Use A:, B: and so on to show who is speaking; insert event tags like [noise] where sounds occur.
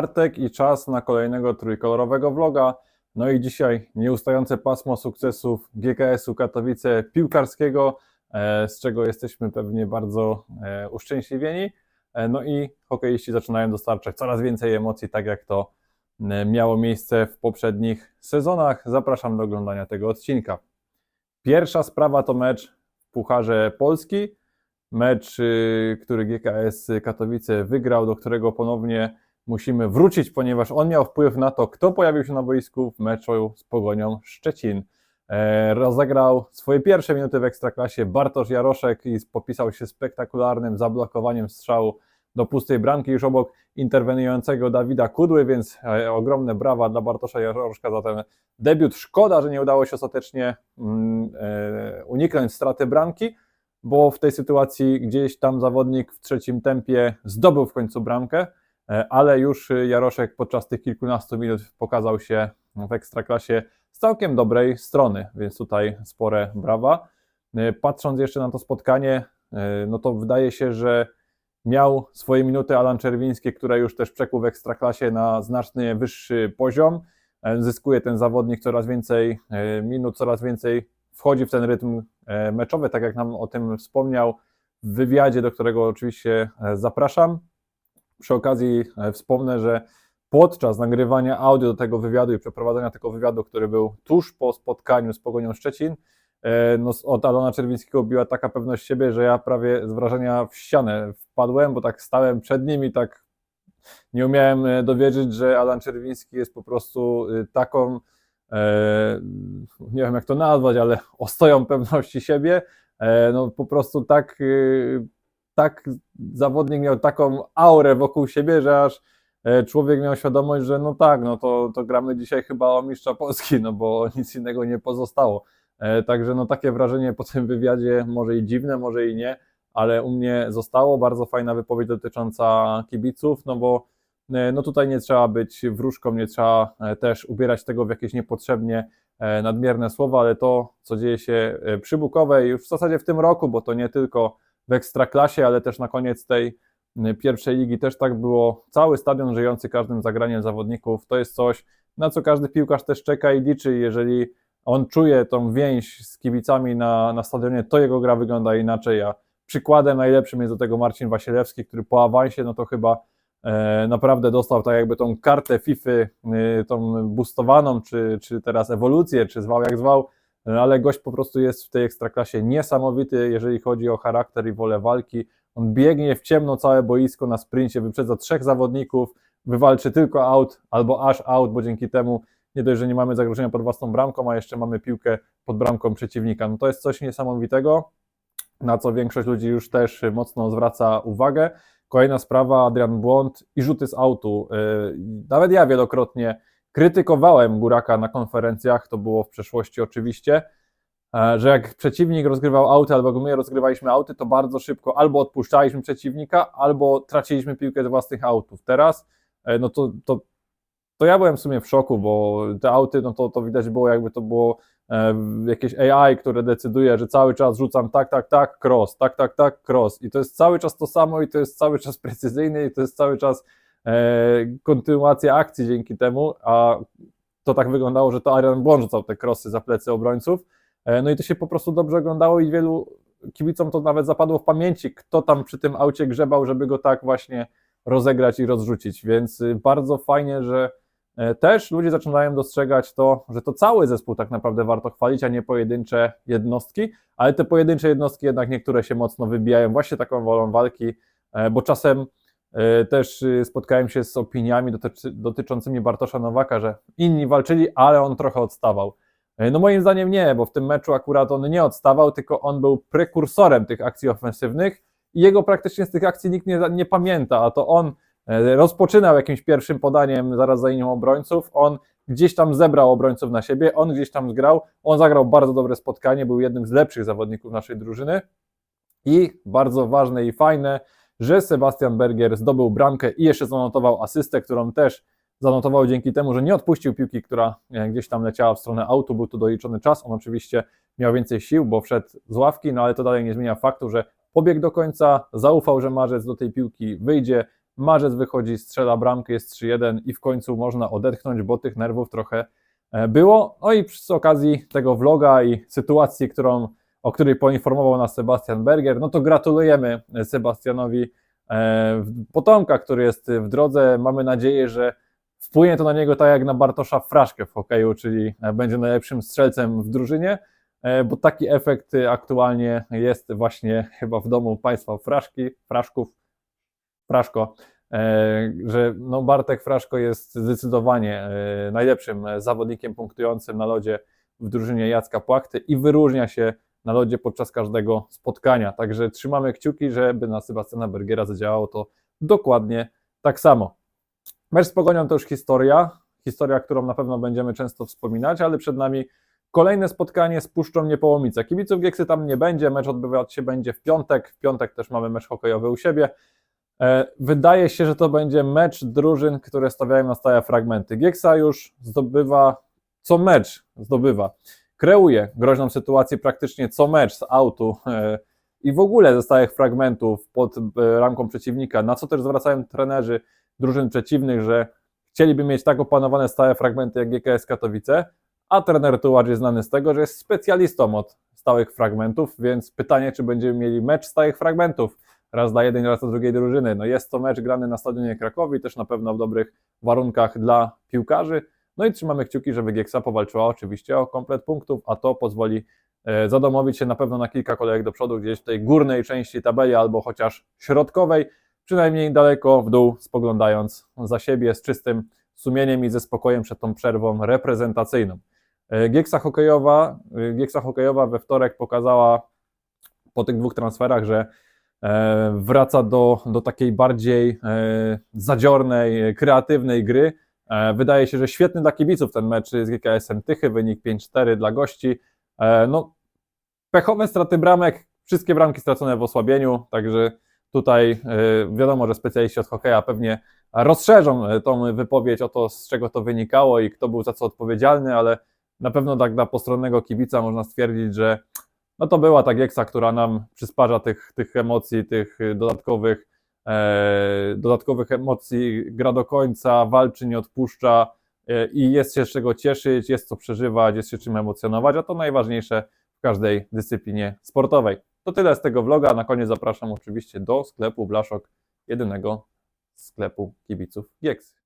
A: czwartek i czas na kolejnego trójkolorowego vloga. No i dzisiaj nieustające pasmo sukcesów GKS-u Katowice piłkarskiego, e, z czego jesteśmy pewnie bardzo e, uszczęśliwieni. E, No i hokeiści zaczynają dostarczać coraz więcej emocji, tak jak to miało miejsce w poprzednich sezonach. Zapraszam do oglądania tego odcinka. Pierwsza sprawa to mecz w Pucharze Polski. Mecz, y, który GKS Katowice wygrał, do którego ponownie musimy wrócić, ponieważ on miał wpływ na to, kto pojawił się na boisku w meczu z Pogonią Szczecin. E, Rozegrał swoje pierwsze minuty w Ekstraklasie Bartosz Jaroszek i popisał się spektakularnym zablokowaniem strzału do pustej bramki już obok interweniującego Dawida Kudły, więc e, ogromne brawa dla Bartosza Jaroszka za ten debiut. Szkoda, że nie udało się ostatecznie mm, e, uniknąć straty bramki, bo w tej sytuacji gdzieś tam zawodnik w trzecim tempie zdobył w końcu bramkę, ale już Jaroszek podczas tych kilkunastu minut pokazał się w ekstraklasie z całkiem dobrej strony, więc tutaj spore brawa. E, Patrząc jeszcze na to spotkanie, e, no to wydaje się, że miał swoje minuty Alan Czerwiński, które już też przekuł w ekstraklasie na znacznie wyższy poziom. E, Zyskuje ten zawodnik coraz więcej e, minut, coraz więcej wchodzi w ten rytm e, meczowy, tak jak nam o tym wspomniał w wywiadzie, do którego oczywiście e, zapraszam. Przy okazji e, wspomnę, że podczas nagrywania audio do tego wywiadu i przeprowadzenia tego wywiadu, który był tuż po spotkaniu z Pogonią Szczecin, e, no, od Alona Czerwińskiego biła taka pewność siebie, że ja prawie z wrażenia w ścianę wpadłem, bo tak stałem przed nim i tak nie umiałem e, dowierzyć, że Alan Czerwiński jest po prostu taką, nie wiem jak to nazwać, ale ostoją pewności siebie. No po prostu tak, tak zawodnik miał taką aurę wokół siebie, że aż e, człowiek miał świadomość, że no tak, no to, to gramy dzisiaj chyba o mistrza Polski, no bo [laughs] nic innego nie pozostało. E, Także no takie wrażenie po tym wywiadzie, może i dziwne, może i nie, ale u mnie zostało. Bardzo fajna wypowiedź dotycząca kibiców, no bo e, no tutaj nie trzeba być wróżką, nie trzeba też ubierać tego w jakieś niepotrzebnie nadmierne słowa, ale to, co dzieje się przy Bukowej już w zasadzie w tym roku, bo to nie tylko w Ekstraklasie, ale też na koniec tej m, pierwszej ligi też tak było. Cały stadion żyjący każdym zagraniem zawodników, to jest coś, na co każdy piłkarz też czeka i liczy. Jeżeli on czuje tą więź z kibicami na, na stadionie, to jego gra wygląda inaczej, a przykładem najlepszym jest do tego Marcin Wasilewski, który po awansie, no to chyba e, naprawdę dostał tak jakby tą kartę FIFA, y, tą boostowaną, czy, czy teraz ewolucję, czy zwał jak zwał, e, ale gość po prostu jest w tej ekstraklasie niesamowity, jeżeli chodzi o charakter i wolę walki. On biegnie w ciemno całe boisko na sprincie, wyprzedza trzech zawodników, wywalczy tylko out albo aż out, bo dzięki temu nie dość, że nie mamy zagrożenia pod własną bramką, a jeszcze mamy piłkę pod bramką przeciwnika. No to jest coś niesamowitego, na co większość ludzi już też mocno zwraca uwagę. Kolejna sprawa, Adrian Błąd i rzuty z autu. Yy, Nawet ja wielokrotnie krytykowałem Góraka na konferencjach, to było w przeszłości oczywiście, e, że jak przeciwnik rozgrywał auty, albo my rozgrywaliśmy auty, to bardzo szybko albo odpuszczaliśmy przeciwnika, albo traciliśmy piłkę z własnych autów. Teraz, e, no to, to, to ja byłem w sumie w szoku, bo te auty, no to, to widać było jakby to było e, jakieś AI, które decyduje, że cały czas rzucam tak, tak, tak, cross, tak, tak, tak, cross. I to jest cały czas to samo i to jest cały czas precyzyjne i to jest cały czas kontynuacja akcji dzięki temu, a to tak wyglądało, że to Arian Błąd rzucał te crossy za plecy obrońców. E, no i to się po prostu dobrze oglądało i wielu kibicom to nawet zapadło w pamięci, kto tam przy tym aucie grzebał, żeby go tak właśnie rozegrać i rozrzucić. Więc y, bardzo fajnie, że E, Też ludzie zaczynają dostrzegać to, że to cały zespół tak naprawdę warto chwalić, a nie pojedyncze jednostki, ale te pojedyncze jednostki jednak niektóre się mocno wybijają właśnie taką wolą walki, e, bo czasem e, też y, spotkałem się z opiniami dotyczącymi Bartosza Nowaka, że inni walczyli, ale on trochę odstawał. E, No moim zdaniem nie, bo w tym meczu akurat on nie odstawał, tylko on był prekursorem tych akcji ofensywnych i jego praktycznie z tych akcji nikt nie, nie pamięta, a to on E, rozpoczynał jakimś pierwszym podaniem zaraz za linią obrońców, on gdzieś tam zebrał obrońców na siebie, on gdzieś tam zgrał, on zagrał bardzo dobre spotkanie, był jednym z lepszych zawodników naszej drużyny i bardzo ważne i fajne, że Sebastian Berger zdobył bramkę i jeszcze zanotował asystę, którą też zanotował dzięki temu, że nie odpuścił piłki, która e, gdzieś tam leciała w stronę autu, był tu doliczony czas, on oczywiście miał więcej sił, bo wszedł z ławki, no ale to dalej nie zmienia faktu, że pobiegł do końca, zaufał, że Marzec do tej piłki wyjdzie, Marzec wychodzi, strzela bramkę, jest 3-1 i w końcu można odetchnąć, bo tych nerwów trochę e, było. No i przy okazji tego vloga i sytuacji, którą, o której poinformował nas Sebastian Berger, no to gratulujemy Sebastianowi e, potomka, który jest w drodze. Mamy nadzieję, że wpłynie to na niego tak jak na Bartosza Fraszkę w hokeju, czyli będzie najlepszym strzelcem w drużynie, e, bo taki efekt aktualnie jest właśnie chyba w domu państwa Fraszki, Fraszków, Fraszko, e, że no Bartek Fraszko jest zdecydowanie e, najlepszym zawodnikiem punktującym na lodzie w drużynie Jacka Płachty i wyróżnia się na lodzie podczas każdego spotkania. Także trzymamy kciuki, żeby na Sebastiana Bergera zadziałało to dokładnie tak samo. Mecz z Pogonią to już historia, historia, którą na pewno będziemy często wspominać, ale przed nami kolejne spotkanie z Puszczą Niepołomice. Kibiców Gieksy tam nie będzie, mecz odbywać się będzie w piątek, w piątek też mamy mecz hokejowy u siebie. E, Wydaje się, że to będzie mecz drużyn, które stawiają na stałe fragmenty. Gieksa już zdobywa, co mecz zdobywa, kreuje groźną sytuację praktycznie co mecz z autu e, i w ogóle ze stałych fragmentów pod e, ramką przeciwnika, na co też zwracają trenerzy drużyn przeciwnych, że chcieliby mieć tak opanowane stałe fragmenty jak GKS Katowice, a trener Tułacz jest znany z tego, że jest specjalistą od stałych fragmentów, więc pytanie, czy będziemy mieli mecz stałych fragmentów, raz dla jednej, raz dla drugiej drużyny. No jest to mecz grany na stadionie Krakowi, też na pewno w dobrych warunkach dla piłkarzy, no i trzymamy kciuki, żeby Gieksa powalczyła oczywiście o komplet punktów, a to pozwoli e, zadomowić się na pewno na kilka kolejek do przodu, gdzieś w tej górnej części tabeli albo chociaż środkowej, przynajmniej daleko w dół, spoglądając za siebie z czystym sumieniem i ze spokojem przed tą przerwą reprezentacyjną. E, Gieksa hokejowa, e, Gieksa hokejowa we wtorek pokazała po tych dwóch transferach, że wraca do, do takiej bardziej zadziornej, kreatywnej gry. Wydaje się, że świetny dla kibiców ten mecz z GKS-em Tychy, wynik 5-4 dla gości. No, pechowe straty bramek, wszystkie bramki stracone w osłabieniu, także Tutaj y, wiadomo, że specjaliści od hokeja pewnie rozszerzą tą wypowiedź o to, z czego to wynikało i kto był za co odpowiedzialny, ale na pewno tak dla postronnego kibica można stwierdzić, że no to była ta Gieksa, która nam przysparza tych, tych emocji, tych dodatkowych, e, dodatkowych emocji, gra do końca, walczy, nie odpuszcza e, i jest się z czego cieszyć, jest co przeżywać, jest się czym emocjonować, a to najważniejsze w każdej dyscyplinie sportowej. To tyle z tego vloga. Na koniec zapraszam oczywiście do sklepu Blaszok, jedynego sklepu kibiców Gieks.